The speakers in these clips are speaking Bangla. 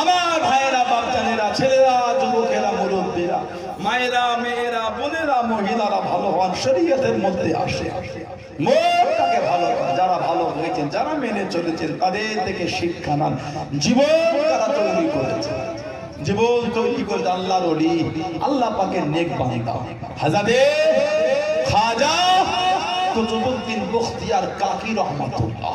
আমার ভাইয়েরা বাচ্চানেরা ছেলেরা, যুবকেরা, মুরব্বীরা, মায়েরা, মেয়েরা, বোনেরা, মহিলারা ভালো হন, শরীয়তের মধ্যে আসে। ভালো। যারা ভালো হয়েছেন, যারা মেনে চলেছেন, তাদের থেকে শিক্ষা নেন। জীবন তারা তৈরি করেছে। জীবন তৈরি করে আল্লাহর আল্লাহ পাকের নেক বান্দা। হাজাদে খাজা কুতুবুদ্দিন বখতিয়ার কাকি রহমাতুল্লাহ।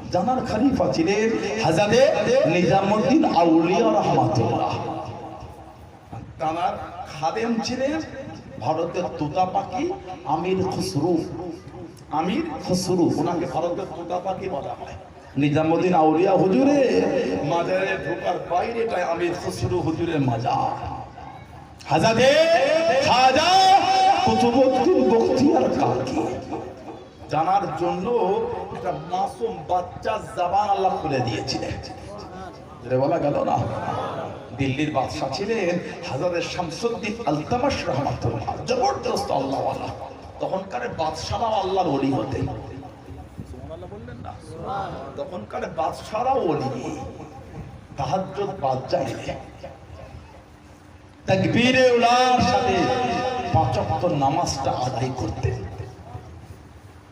জানার খলিফা ছিলেন হাজরত নিজামুদ্দিন আউলিয়া রহমাতুল্লাহ। তার খাদেম ছিলেন ভারতের তোতা পাখি আমির খসরু। আমির খসরু, ওনাকে ভারতের তোতা পাখি বলা হয়। নিজামুদ্দিন আউলিয়া হুজুরে, মাজারে ঢোকার বাইরেটায় আমির খসরু হুজুরের মাজার। হাজাদে খাজা কুতুবুদ্দিন বখতিয়ার কাকি। জানার জন্য একটা মাসুম বাচ্চা জাবান আল্লাহ খুলে দিয়েছিলেন। বলা গেল না? দিল্লির বাদশাহ ছিলেন হাজারের শামসুদ্দিন আলতামাস রহমাতুল্লাহ। জবরদস্ত আল্লাহ তখনকার বাদশাহরাও আল্লাহর অলি হতেন বললেন না? তখনকার বাদশাহরাও অলি তাহাজ্জুদ বাদ যায় তাকবীরে উলার সাথে পাঁচ নামাজটা আদায় বাদশাহ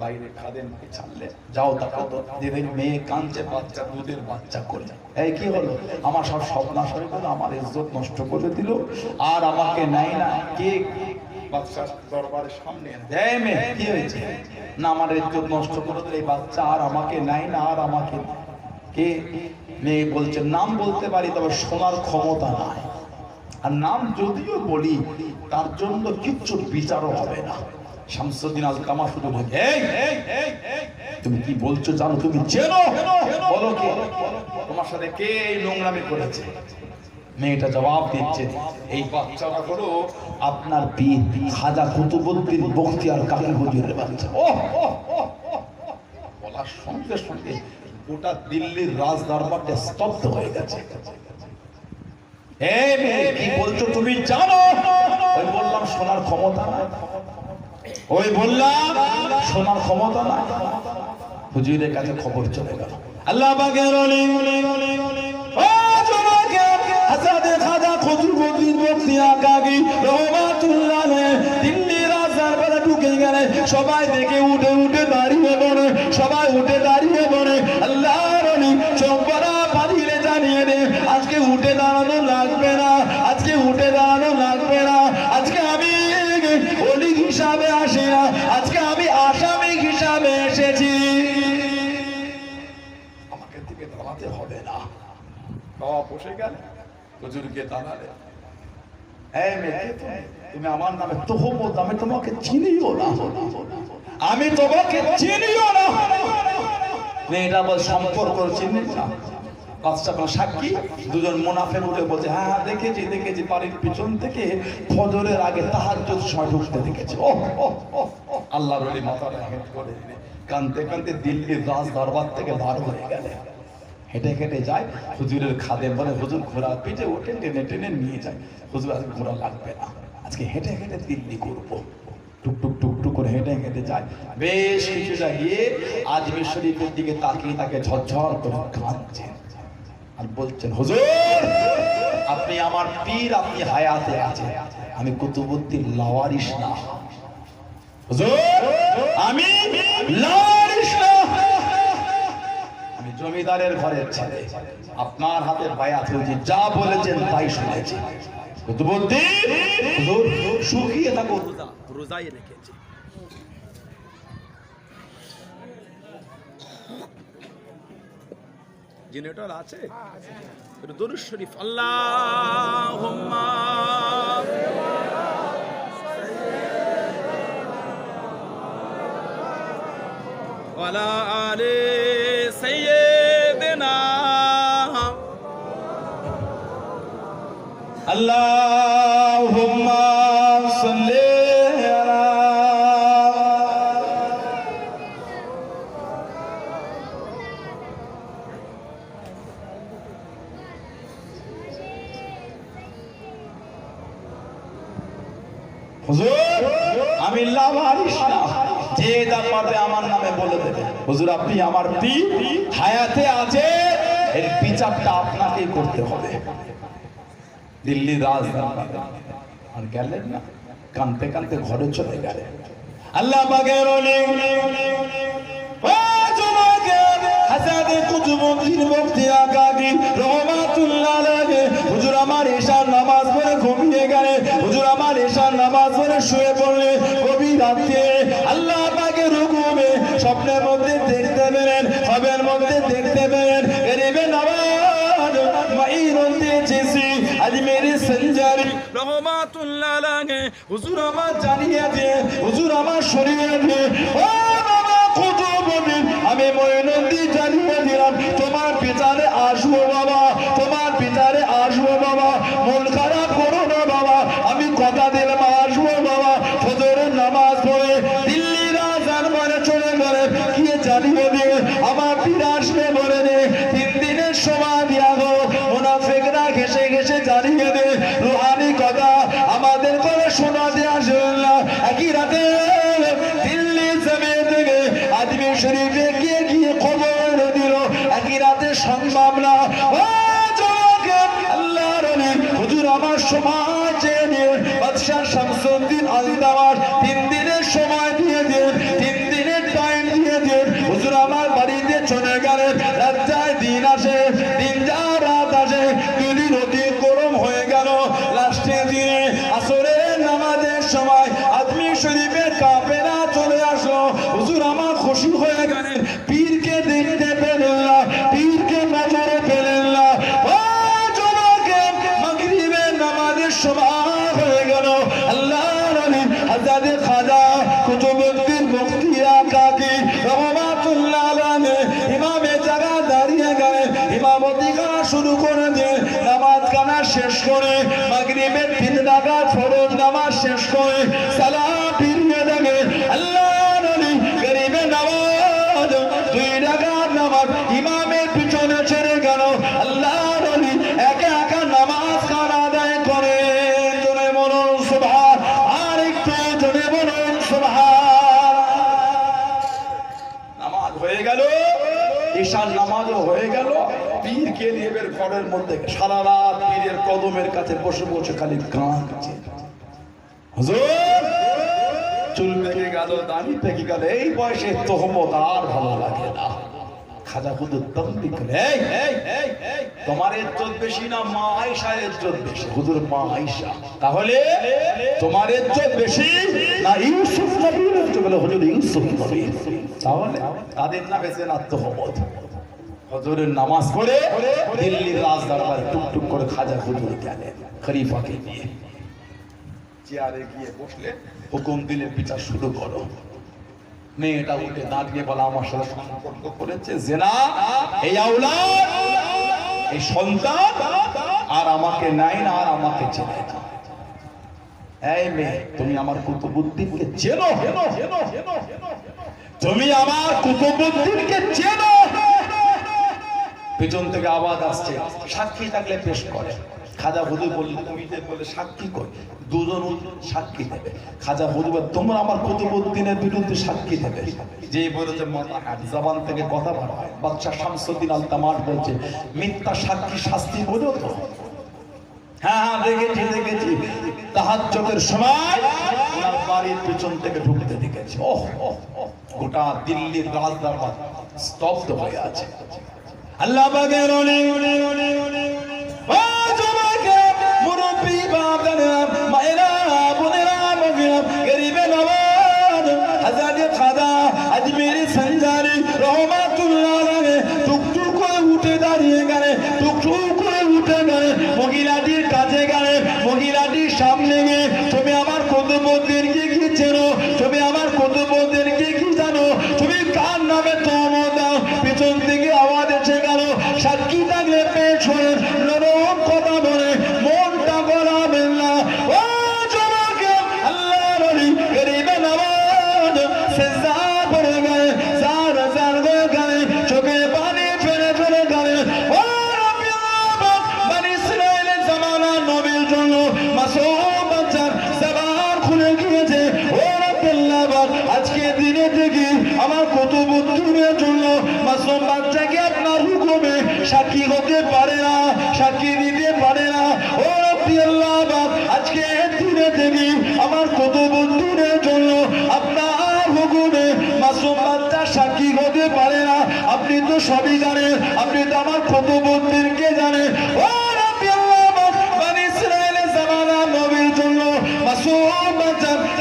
বাইরে খাদেন ছাড়লে। যাও তাকাও তো দেবেন মেয়ে কাঁদছে, বাচ্চা, দুধের বাচ্চা করে। এই কি হলো? আমার সব স্বপ্নাশ হয়ে গেল, আমার ইজ্জত নষ্ট করে দিল। আর আমাকে নেয় না কে? বাচ্চা দরবারের সামনে কি হয়েছে? না, আমার ইজ্জত নষ্ট করে এই বাচ্চা, আর আমাকে নেয় না, আর আমাকে কে? মেয়ে বলছে, নাম বলতে পারি, তবে শোনার ক্ষমতা নাই। আর নাম যদিও বলি তার জন্য কিচ্ছু বিচারও হবে না। শামসুদ্দিন আল কামা শুধু তুমি কি বলছো জানো? তুমি বলো কে? তোমার সাথে কে নোংরামি করেছে? মেয়েটা জবাব দিচ্ছে, এই বাচ্চাটা হলো আপনার পীর খাজা কুতুবুদ্দিন বখতিয়ার কাকি হুজুরের বাচ্চা। ও বলার সঙ্গে সঙ্গে গোটা দিল্লির রাজ দরবারটা স্তব্ধ হয়ে গেছে। তুমি জানো? ওই বললাম ক্ষমতা নাই। ওই বললাম ক্ষমতা নাই। হুজুরের কাছে খবর চলে গেল। আল্লাহ সবাই দেখে উঠে উঠে দাঁড়িয়ে সবাই উঠে আমি আসামি হিসাবে এসেছি। আমাকে থেকে দাঁড়াতে হবে না। বাবা বসে গেল, হুজুরকে দাঁড়ালে? তুমি আমার নামে আমি তোমাকে চিনিও না। আমি না। মেয়েটা বল সম্পর্ক না। দুজন উঠে বলছে হ্যাঁ হ্যাঁ দেখেছি দেখেছি, বাড়ির পিছন থেকে আগে তাহার দেখেছি। আল্লাহ রলি কানতে দিল্লির দরবার থেকে হয়ে হেঁটে হেঁটে যায়, হুজুরের খাদে বলে, হুজুর, ঘোড়া পিঠে ওঠে টেনে টেনে নিয়ে যায়। হুজুর, আজকে ঘোড়া লাগবে না। আজকে হেঁটে হেঁটে দিল্লি করব টুক টুক টুক টুক করে হেঁটে হেঁটে যায়। বেশ কিছুটা গিয়ে আজমির শরীফের দিকে তাকিয়ে তাকে ঝরঝর করে কাঁদছেন আর বলছেন, হুজুর, আপনি আমার পীর, আপনি হায়াতে আছেন। আমি কুতুবুদ্দিন লাওয়ারিস না। হুজুর, আমি লাওয়ারিস না। আমি জমিদারের ঘরের ছেলে। আপনার হাতে বায়াত হয়েছে যা বলেছেন তাই শুনেছি। কুতুবুদ্দিন হুজুর শুকিয়ে থাকো রোজা রোজাই রেখেছে। জেনারেটর আছে? দরুদ শরীফ। আল্লাহ ওয়ালা না যে পারবে আমার নামে বলে দেবে। হুজুর, আপনি আমার হায়াতে আছে, এর বিচারটা আপনাকেই করতে হবে। রাজধানী। আর গেলেন না? কানতে কানতে ঘরে চলে গেলেন। আল্লাহ হুজুর, আমার ঈশার নামাজ পড়ে ঘুমিয়ে গেলে। হুজুর, আমার ঈশার নামাজ পড়ে শুয়ে পড়লে। রাতে আল্লাহ পাকের হুকুমে স্বপ্নের মধ্যে দেখতে পেলেন, হবের মধ্যে দেখতে পেলেন। কুতুবুদ্দিন আমি ময়নন্দি জানিয়ে দিলাম, তোমার বিচারে আসব বাবা নামাজ ইমামের পিছনে ছেড়ে গেল। আল্লাহ নবী একা নামাজ কানা আদায় করে? জনে মনন সুবহান। আর জনে মনন সুবহান। নামাজ হয়ে গেল, ঈশান নামাজও হয়ে গেল। পীর কে ঘরের মধ্যে সারা রাত পীরের কদমের কাছে বসে বসে খালি হুজুর, চুল পেকে গেল, দাড়ি পেকে গেল, এই বয়সে তোহমত আর ভালো লাগে না। খাজা হুজুর তম্বি করে তোমার ইজ্জত বেশি না, মা আয়েশার ইজ্জত বেশি? হুজুর, মা আয়েশা। তাহলে তোমার ইজ্জত বেশি না ইউসুফ নবীর বলে, হুজুর, ইউসুফ তাহলে তাদের নামে যে হজরের নামাজ পড়ে দিল্লির রাজ টুকটুক করে খাজা হুজুর গেলেন খলিফাকে নিয়ে। চেয়ারে গিয়ে বসলে হুকুম দিলে বিচার শুরু করো। মেয়েটা উঠে দাঁড়িয়ে বলা, আমার সাথে সম্পর্ক করেছে, জেনা, এই আউলাদ, এই সন্তান, আর আমাকে নাই না, আর আমাকে চেনে তুমি আমার কুতুবুদ্দিনকে চেনো? তুমি আমার কুতুবুদ্দিনকে চেনো? পেছন থেকে আওয়াজ আসছে, সাক্ষী থাকলে পেশ করে। খাজা হুদু বললে যে বলে সাক্ষী কর দুজন সাক্ষী দেবে। খাজা হুদু তোমরা আমার কুতুবুদ্দিনের বিরুদ্ধে সাক্ষী দেবে। যে বলেছে জবান থেকে কথা বার হয়। বাচ্চা শামসুদ্দিন আল বলছে, মিথ্যা সাক্ষী শাস্তি বোঝো তো? হ্যাঁ হ্যাঁ দেখেছি দেখেছি। চোখের সময় বাড়ির থেকে ঢুকতে দেখেছি। ওহ গোটা দিল্লির রাজদরবার স্তব্ধ হয়ে আছে। আল্লাহ বাগের অনেক ও জমাকে টুকটুক করে উঠে দাঁড়িয়ে গেলে, টুকটুক করে উঠে গেলে, মহিলাটির কাছে গেলে, মহিলাটির সামনে গিয়ে, তুমি আমার কুতুবদেরকে কি গিয়েছিল তুমি সাক্ষী দিতে পারে না। ও রব্বি আল্লাহ আজকে দিনে থেকে আমার কুতুবুদ্দিনের জন্য আপনার হুকুমে মাসুম বাচ্চা সাক্ষী হতে পারে না। আপনি তো সবই জানেন, আপনি তো আমার কুতুবুদ্দিনকে জানেন। ও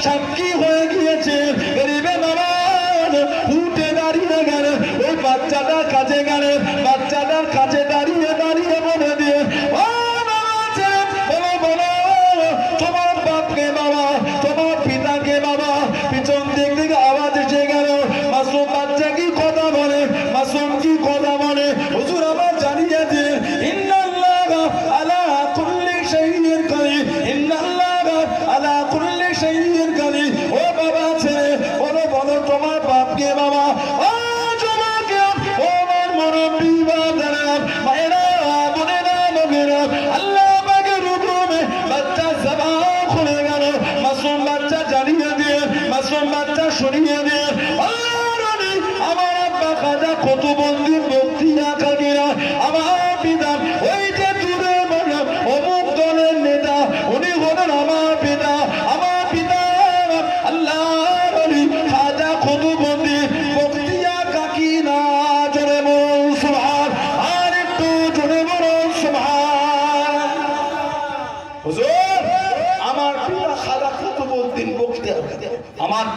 সাক্ষী হয়ে গিয়েছে। গরিবে নামাজ, উঠে দাঁড়িয়ে গেলেন, ওই বাচ্চাটার কাছে গেলেন, বাচ্চাটার কাছে পিছন দিক থেকে আওয়াজ এসে গেল। মাসুম বাচ্চা কি কথা বলে? মাসুম কি কথা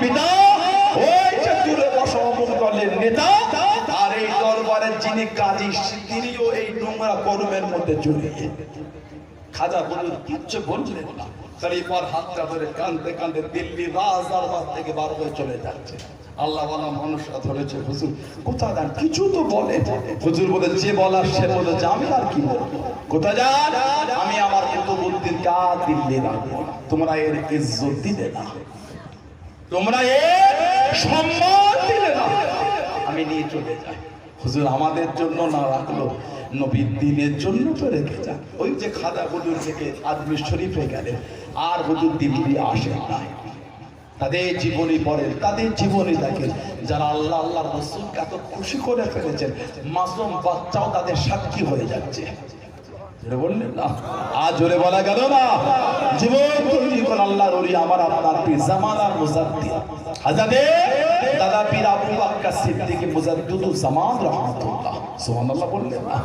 পিতা, ওই যে দূরে বসা দলের নেতা, আর এই দরবারের যিনি কাজী, তিনিও এই নোংরা কর্মের মধ্যে জড়িয়ে। খাজা হুজুর কিচ্ছু বললেন না। খলিফার হাতটা ধরে কাঁদতে কাঁদতে দিল্লি রাজ দরবার থেকে বার হয়ে চলে যাচ্ছে। আল্লাহ বলা মানুষরা ধরেছে হুজুর, কোথায় যান? কিছু তো বলে। হুজুর বলে, যে বলার সে বলে, যে আমি আর কি বলব? কোথায় যান? আমি আমার কুতুবুদ্দিন কা দিল্লি রাখব তোমরা এর ইজ্জত দিলে না। তোমরা এর সম্মান দিলে না। আমি নিয়ে চলে যাই। হুজুর, আমাদের জন্য না রাখল। নবীর দিনের জন্য তো রেখে যান। ওই যে খাদা হুজুর থেকে আজমির শরীফে গেলেন আর হুজুর দিল্লি আসেন না তাদের জীবনী পড়েন, তাদের জীবনী দেখেন। যারা আল্লাহ আল্লাহ রসুলকে এত খুশি করে ফেলেছেন, মাসুম বাচ্চাও তাদের সাক্ষী হয়ে যাচ্ছে। বললেন, না, আজ জোরে বলা গেল না, জীবন তৈরি করে আল্লাহর ওলি আমার আপনার পীর জামানার মুজাদ্দি হাজাদে দাদা পীর আবু বাক্কা সিদ্দিকী মুজাদ্দিদুল জামান রহমাতুল্লাহ। সুবহানাল্লাহ বললেন, না